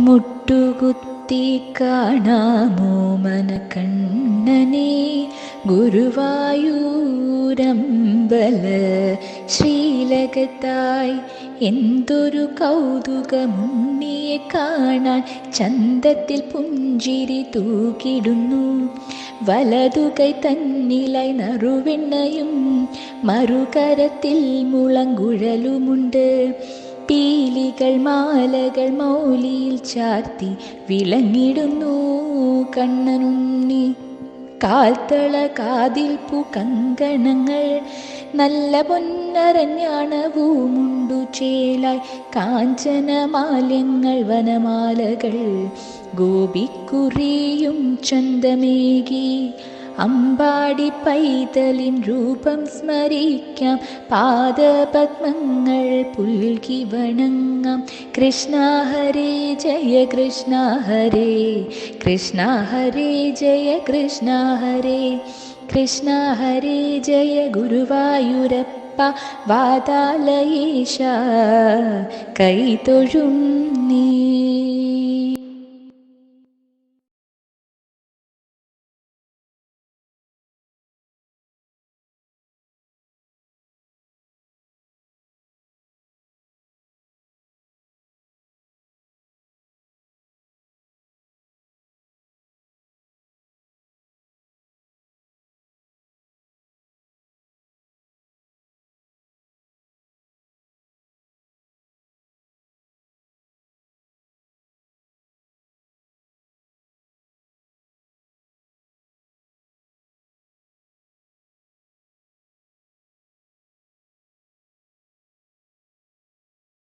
മുട്ടുകുത്തി കാണാമോ മനക്കണ്ണനെ? ഗുരുവായൂരമ്പല ശ്രീലകത്തായി എന്തൊരു കൗതുകമുണ്ണിയെ കാണാൻ ചന്തത്തിൽ പുഞ്ചിരി തൂക്കിടുന്നു. വലതുകൈ തന്നിലായി നറുവെണ്ണയും മറുകരത്തിൽ മുളങ്കുഴലുമുണ്ട്. പീലികൾ മാലകൾ മൗലിയിൽ ചാർത്തി വിളങ്ങിടുന്നു കണ്ണനുണ്ണി. കാൽത്തള കാതിൽ പൂക്കങ്കണങ്ങൾ നല്ല പൊന്നരഞ്ഞാണവുമുണ്ടു ചേലായി. കാഞ്ചന മാല്യങ്ങൾ വനമാലകൾ ഗോപിക്കുറിയും ചന്തമേകി. അമ്പാടി പൈതലിൻ രൂപം സ്മരിക്കാം. പാദപത്മങ്ങൾ പുൽകി വണങ്ങാം. കൃഷ്ണ ഹരേ ജയ കൃഷ്ണ ഹരേ. കൃഷ്ണ ഹരേ ജയ കൃഷ്ണ ഹരേ. കൃഷ്ണ ഹരേ ജയ ഗുരുവായൂരപ്പ. വാതാലയേശ. കൈ തൊഴുന്നു